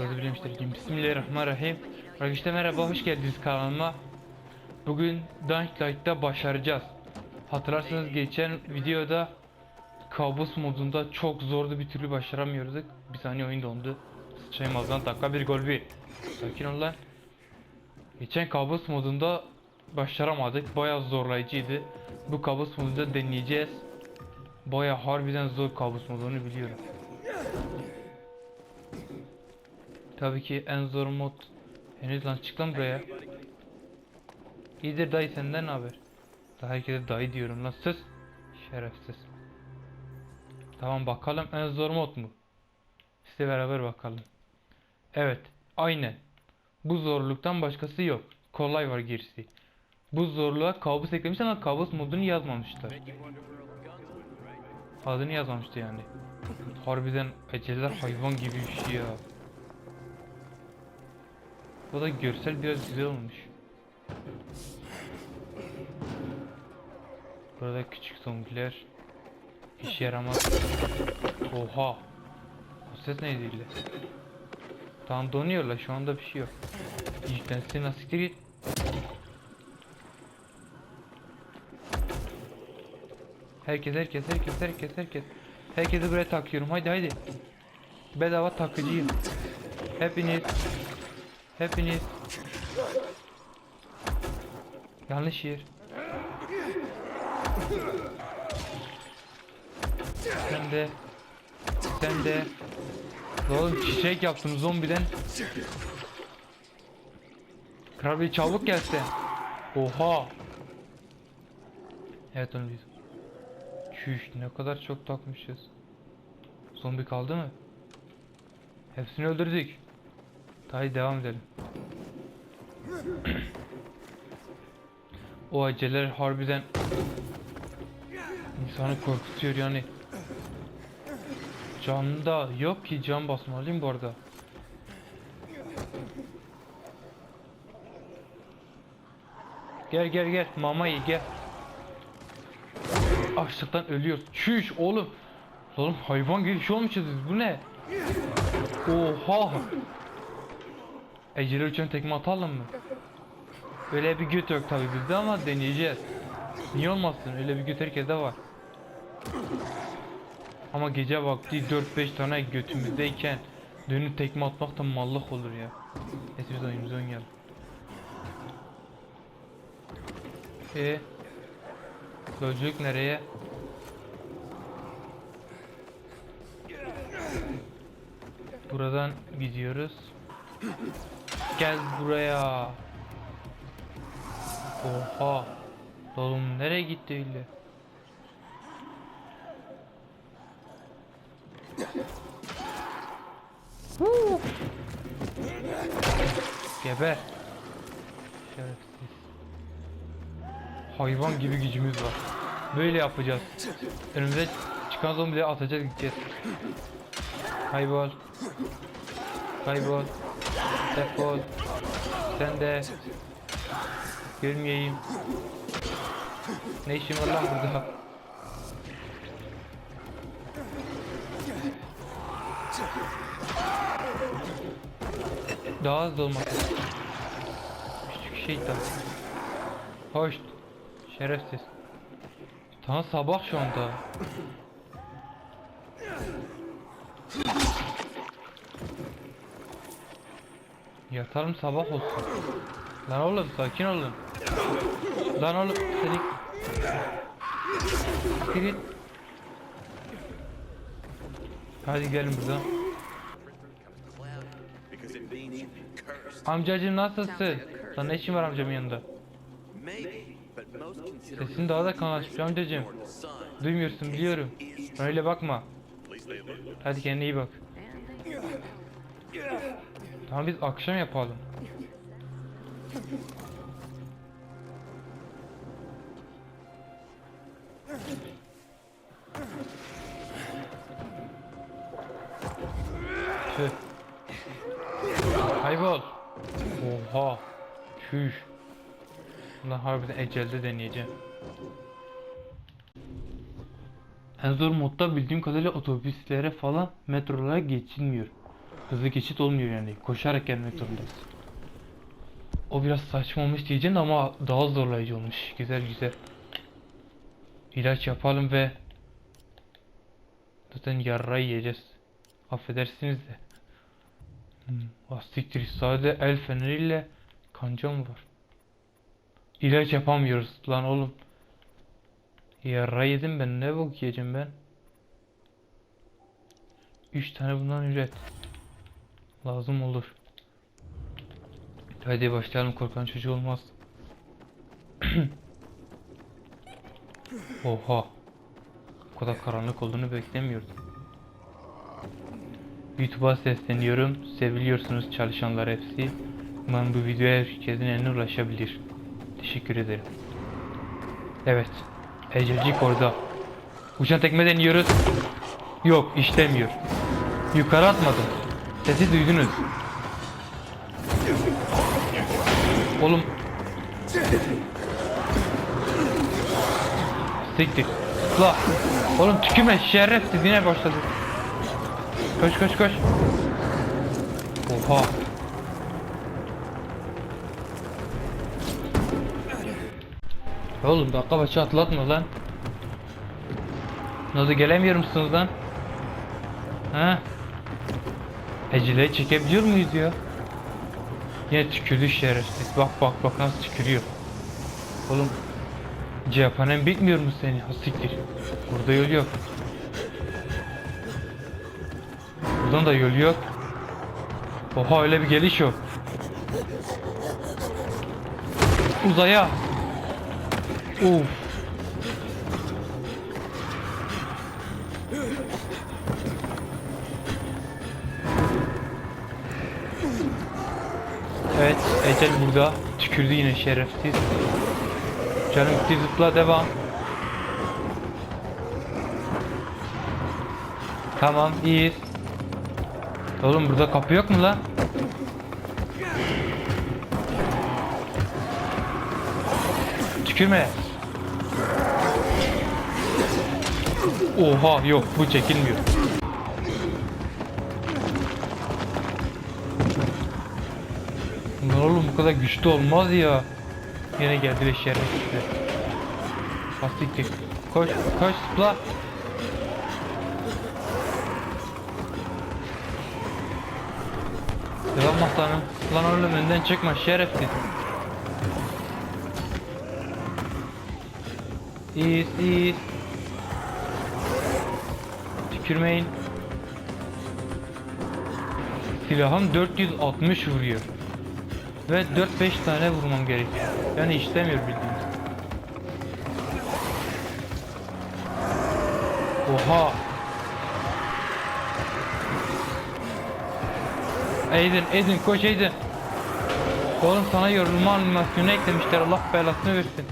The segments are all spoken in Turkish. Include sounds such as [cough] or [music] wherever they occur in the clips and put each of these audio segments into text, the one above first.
Euzubillahimineşşeytanirracim. Bismillahirrahmanirrahim. Arkadaşlar merhaba, hoş geldiniz kanalıma. Bugün Dying Light'ta başaracağız. Hatırlarsanız geçen videoda kabus modunda çok zordu bir türlü başaramıyorduk. Bir saniye oyun dondu. Sıçayım ağzına dakika bir gol bir. Sakin ol lan. Geçen kabus modunda başaramadık. Bayağı zorlayıcıydı. Bu kabus modunda deneyeceğiz. Bayağı harbiden zor kabus modunu biliyorum. Tabii ki en zor mod. Henüz lan çık lan buraya. İyidir dayı senden ne haber? Daha herkese dayı diyorum lan sus. Şerefsiz. Tamam bakalım en zor mod mu? Size beraber bakalım. Evet aynen. Bu zorluktan başkası yok. Kolay var gerisi. Bu zorluğa kabus eklemiş ama kabus modunu yazmamışlar. Adını yazmamıştı yani. Harbiden eceller hayvan gibi bir şey ya. Bu da görsel biraz güzel olmuş. Burada küçük zombiler işe yaramaz. Oha. O ses neydi öyle? Tamam donuyorlar şu anda bir şey yok. Yüklensin nasıl git. Herkes herkes herkes herkes herkes. Herkesi buraya takıyorum. Haydi haydi. Bedava takıcıyım. Hepiniz. Hepiniz. Yanlış yer. Sen de. Sen de. Oğlum çiçek yaptım zombiden. Kral Bey çabuk gelse. Oha. Evet onu biz. Çüş ne kadar çok takmışız. Zombi kaldı mı? Hepsini öldürdük. Haydi devam edelim. [clears throat] o aceleler harbiden insanı korkutuyor yani. Camda yok ki cam basmalıyım bu arada. Gel gel gel mama ye gel. Açlıktan ölüyoruz. Çüş oğlum. Oğlum hayvan gibi şey olmuşuz biz bu ne? Oha. Eceli uçan tekme atalım mı? Öyle bir göt yok tabi bizde ama deneyeceğiz. Niye olmasın? Öyle bir göt herkeste var. Ama gece vakti 4-5 tane götümüzdeyken dönüp tekme atmak da mallık olur ya. Neyse biz oyunumuza oynayalım. E Çocuk nereye? Buradan gidiyoruz. Gel buraya. Oha. Oğlum nereye gitti öyle? Geber. Şerefsiz. Hayvan gibi gücümüz var. Böyle yapacağız. Önümüze çıkan zombileri atacağız gideceğiz. Kaybol. Kaybol. Defol. Sen de. Görmeyeyim. Ne işin var lan burada? Daha hızlı olmak. Küçük şeytan. Hoş. Şerefsiz. Daha sabah şu anda. Yatalım sabah olsun. Lan oğlum sakin olun. Lan oğlum seni... Gidin. Hadi gelin buradan. Amcacım nasılsın? Lan ne işin var amcamın yanında? Sesin daha da kanlaşmış amcacım. Duymuyorsun biliyorum. Öyle bakma. Hadi kendine iyi bak. Tamam biz akşam yapalım. Tüh. Kaybol. Oha. Çüş. Ulan harbiden ecelde deneyeceğim. En zor modda bildiğim kadarıyla otobüslere falan metrolara geçilmiyor. Hızlı geçit olmuyor yani. Koşarak gelmek zorundayız. O biraz saçma olmuş diyeceğim ama daha zorlayıcı olmuş. Güzel güzel. İlaç yapalım ve zaten yarra yiyeceğiz. Affedersiniz de. Hmm, ah siktir. Sadece el feneriyle kanca mı var? İlaç yapamıyoruz lan oğlum. Yarra yedim ben ne bok yiyeceğim ben. 3 tane bundan üret. Lazım olur. Hadi başlayalım korkan çocuğu olmaz. [clears throat] Oha. Bu kadar karanlık olduğunu beklemiyordum. YouTube'a sesleniyorum. Seviliyorsunuz çalışanlar hepsi. Umarım bu video herkesin eline ulaşabilir. Teşekkür ederim. Evet. Ececik orada. Uçan tekme deniyoruz. Yok işlemiyor. Yukarı atmadım. Sesi duydunuz. Oğlum. Siktir. La. Oğlum tükürme şerefsiz yine başladı. Koş koş koş. Oha. Oğlum dakika başı atlatma lan. Oldu gelemiyor musunuz lan? Ha? Eceleri çekebiliyor muyuz ya? Yine tükürdü şerefsiz. Bak bak bak nasıl tükürüyor. Oğlum cephanen bitmiyor mu senin? Ha siktir. Burada yol yok. Buradan da yol yok. Oha öyle bir geliş yok. Uzaya. Uf. Evet, Ecel burada. Tükürdü yine şerefsiz. Canım gitti zıpla devam. Tamam, iyiyiz. Oğlum burada kapı yok mu lan? Tükürme. Oha yok bu çekilmiyor. Lan oğlum bu kadar güçlü olmaz ya. Yine geldi ve şerefsizler. Hastiktik. Koş koş zıpla. Devam aslanım. Lan oğlum önden çıkma şerefsiz. İyiyiz iyiyiz. Tükürmeyin. Silahım 460 vuruyor. Ve 4-5 tane vurmam gerekiyor. Yani işlemiyor bildiğiniz. Oha. Aydın, Aydın koş Aydın. Oğlum sana yorulma animasyonu eklemişler Allah belasını versin.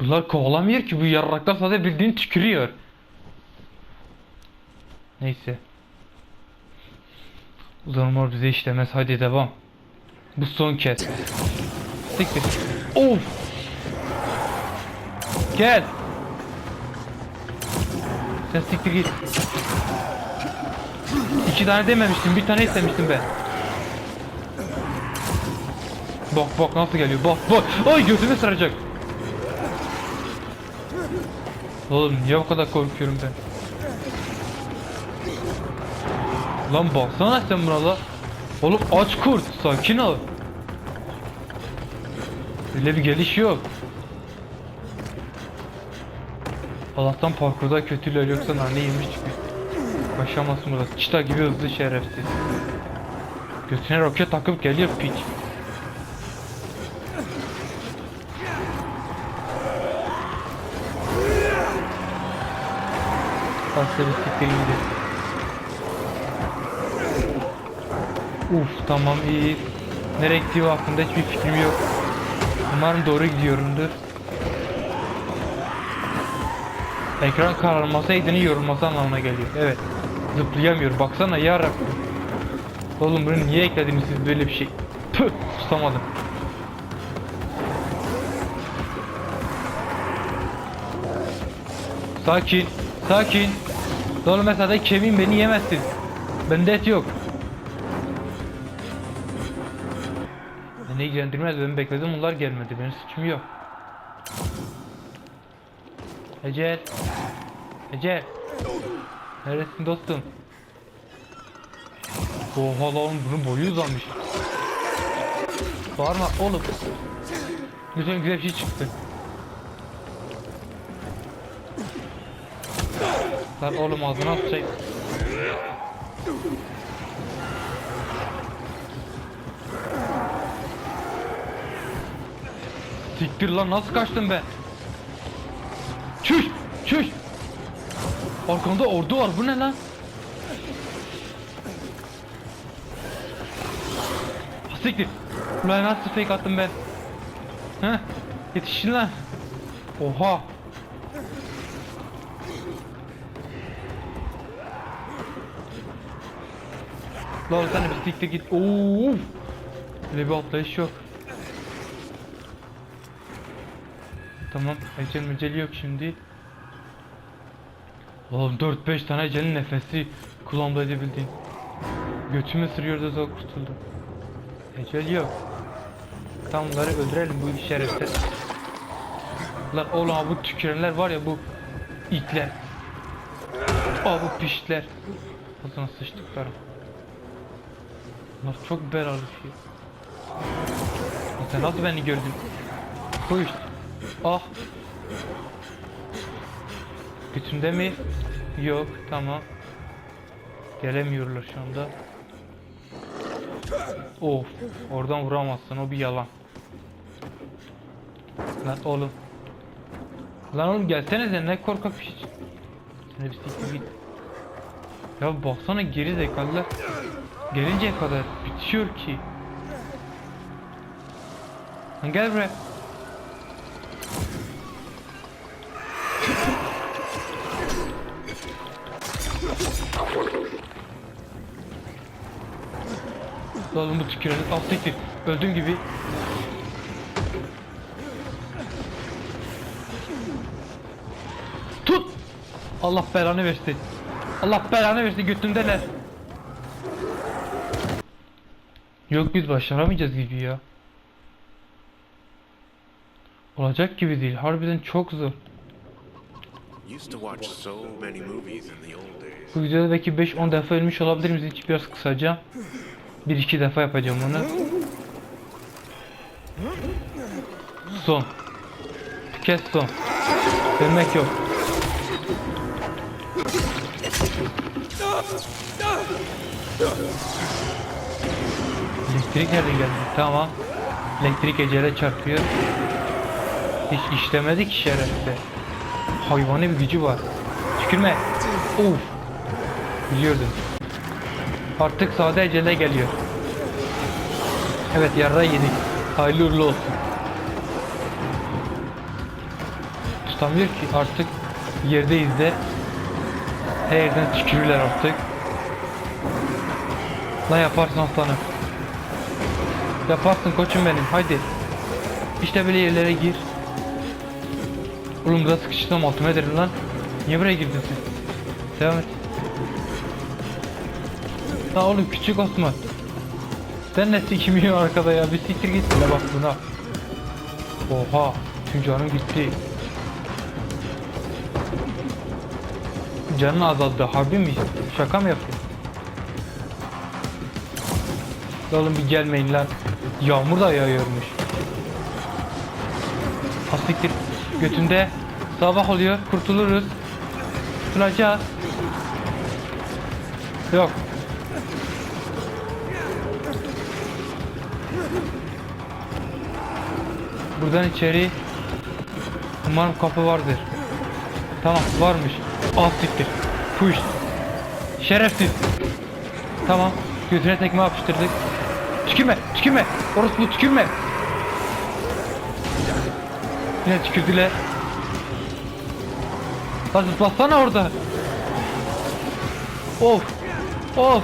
Bunlar kovalamıyor ki bu yarraklar sadece bildiğin tükürüyor. Neyse. Zormor bize işlemez hadi devam. Bu son kez. Siktir. Of. Gel. Sen siktir git. İki tane dememiştim, bir tane istemiştim ben. Bak bak nasıl geliyor, bak bak. Ay gözüme saracak. Oğlum niye bu kadar korkuyorum ben? Lan baksana sen buna. Oğlum aç kurt, sakin ol. Öyle bir geliş yok. Allah'tan parkurda kötüler yoksa nane yemiş gibi. Başamasın burada. Çita gibi hızlı şerefsiz. Götüne roket takıp geliyor piç. Kasları siktir indi. Uf tamam iyi. Nereye gittiği hakkında hiçbir fikrim yok. Umarım doğru gidiyorumdur. Ekran kararması ekranı yorulması anlamına geliyor. Evet. Zıplayamıyor. Baksana yarabbim. Oğlum bunu niye eklediniz siz böyle bir şey? Püh, tutamadım. Sakin. Sakin. Oğlum mesela Kevin beni yemezsin. Bende et yok. Beni ilgilendirmez. Ben bekledim bunlar gelmedi. Benim suçum yok. Ecel. Ecel. Neredesin dostum? Oha lan bunun boyu uzamış. Bağırma oğlum. Güzel güzel bir şey çıktı. Lan oğlum ağzına atacak. Siktir lan nasıl kaçtım ben? Çüş! Çüş! Arkamda ordu var bu ne lan? Siktir! Ulan nasıl fake attım ben? Heh! Yetişin lan! Oha! Lan sen bir siktir git. Oo! Böyle bir atlayış yok. Tamam, ecel mecel yok şimdi. Oğlum 4-5 tane ecelin nefesi kulağımda edebildiğim. Götümü sürüyordu zor kurtuldum. Ecel yok. Tam bunları öldürelim bu şerefsiz. Lan oğlum bu tükürenler var ya bu itler. Aa bu pişler. Ağzına sıçtıklarım. Bunlar çok belalı şey. Sen nasıl beni gördün? Koy işte. Ah. Bütünde mi? Yok tamam. Gelemiyorlar şu anda. Of. Oradan vuramazsın o bir yalan. Lan oğlum. Lan oğlum gelsene sen ne korkak bir şey. Sen bir siktir git. Ya baksana geri zekalılar. Gelinceye kadar bitiyor ki. Lan gel buraya. Lan bu tüküren alt. Öldüğüm gibi. Tut! Allah belanı versin. Allah belanı versin götündeler. Yok biz başaramayacağız gibi ya. Olacak gibi değil. Harbiden çok zor. Bu videoda belki 5-10 defa ölmüş olabilir miyiz? Hiç biraz kısacağım. 1-2 defa yapacağım bunu. Son. Kez son. Dönmek yok. Elektrik nereden geldi? Tamam. Elektrik ecele çarpıyor. Hiç işlemedi ki şerefte. Hayvani bir gücü var. Tükürme. Of. Biliyordum. Artık sade ecele geliyor. Evet yarra yedik. Hayırlı uğurlu olsun. Tutamıyor ki artık yerdeyiz de. Her yerden tükürürler artık. Lan yaparsın aslanım. Yaparsın koçum benim haydi. İşte böyle yerlere gir. Oğlum burada sıkıştım altıma ederim lan. Niye buraya girdin sen? Devam et. La oğlum küçük Osman. Sen ne sikimiyor arkada ya bir siktir git bile bak buna. Oha tüm canım gitti. Canın azaldı harbi mi? Şaka mı yapıyorsun? Oğlum bir gelmeyin lan. Yağmur da yağıyormuş. Götünde sabah oluyor kurtuluruz. Kurtulacağız. Yok. Buradan içeri umarım kapı vardır. Tamam varmış. Al siktir. Push. Şerefsiz. Tamam. Götüne tekme yapıştırdık. Tükürme, tükürme. Orası bu tükürme. Yine tükürdüler. Lan zıplasana orada. Of. Of.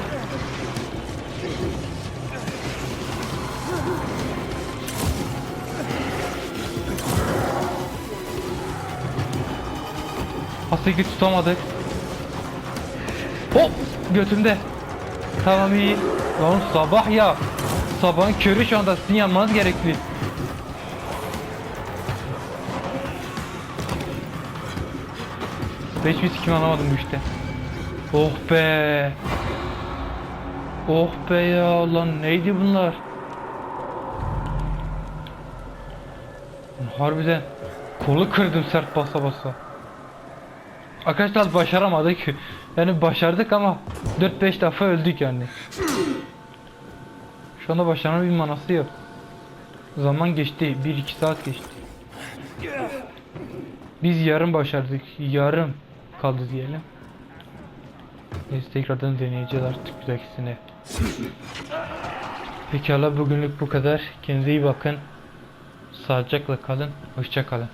Haseki tutamadık. Hop götümde. Tamam iyi. Lan sabah ya. Sabahın körü şu anda sizin yanmanız gerekli. Ben hiçbir sikim anlamadım bu işte. Oh be. Oh be ya lan neydi bunlar? Harbiden kolu kırdım sert basa basa. Arkadaşlar başaramadık. Yani başardık ama 4-5 defa öldük yani. Şu anda başarma bir manası yok. Zaman geçti. 1-2 saat geçti. Biz yarım başardık. Yarım kaldı diyelim. Neyse tekrardan deneyeceğiz artık bir dahakisine. Pekala bugünlük bu kadar. Kendinize iyi bakın. Sağlıcakla kalın. Hoşça kalın.